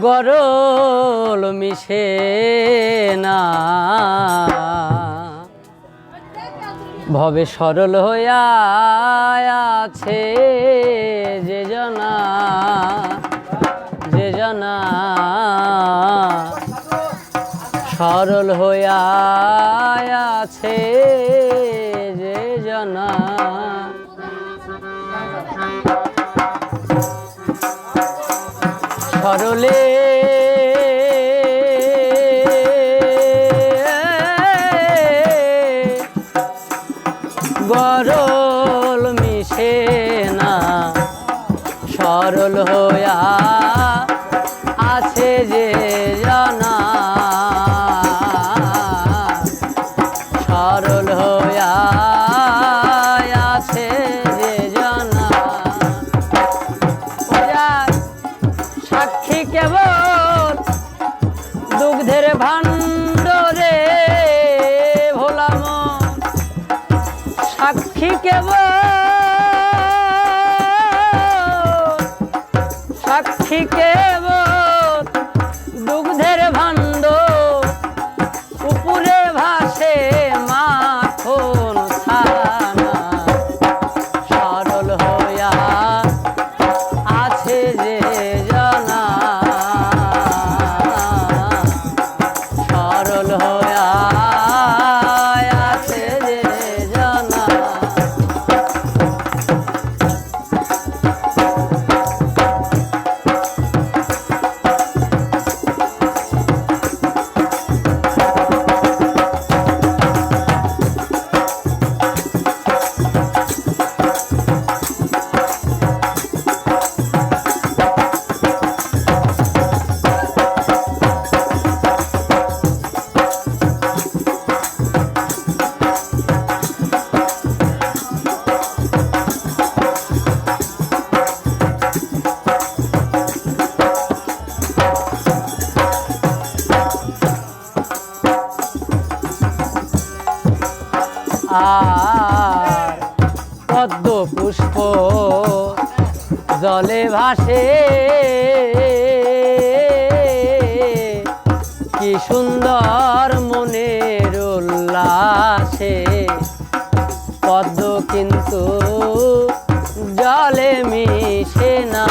গরল মিশে না। ভবে সরল হইয়া আছে যে জনা যে জনা। সরল হইয়া আছে যে জনা। সরলে গরল মিশে না সরল হইয়া সাক্ষী কেবল সাক্ষী কেবল জলে ভাসে। কি সুন্দর মনের উল্লাসে। পদ্ম কিন্তু জলে মিশে না।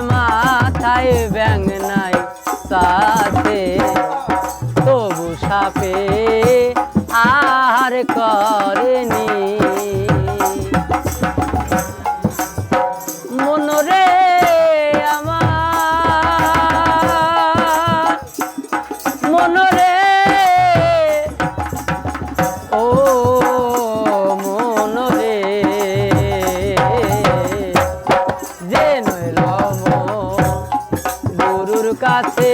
মাথায় ব্যাং নাই সাথে। তবু সাপে আহার কর। গুরুর কাছে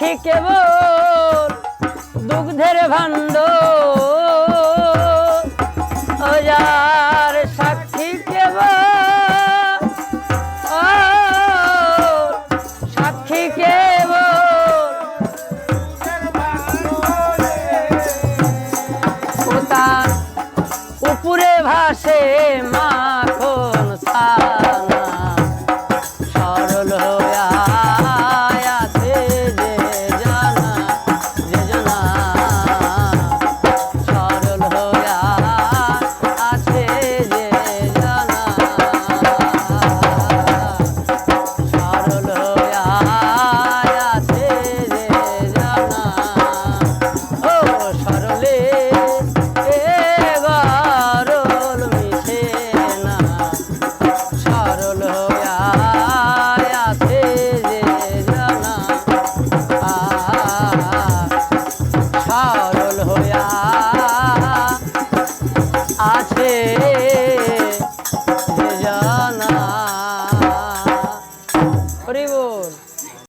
পাখি কেবল দুগ্ধের ভাণ্ড যার সাক্ষী কেবল সাক্ষী কেবল উপরে ভাসে মা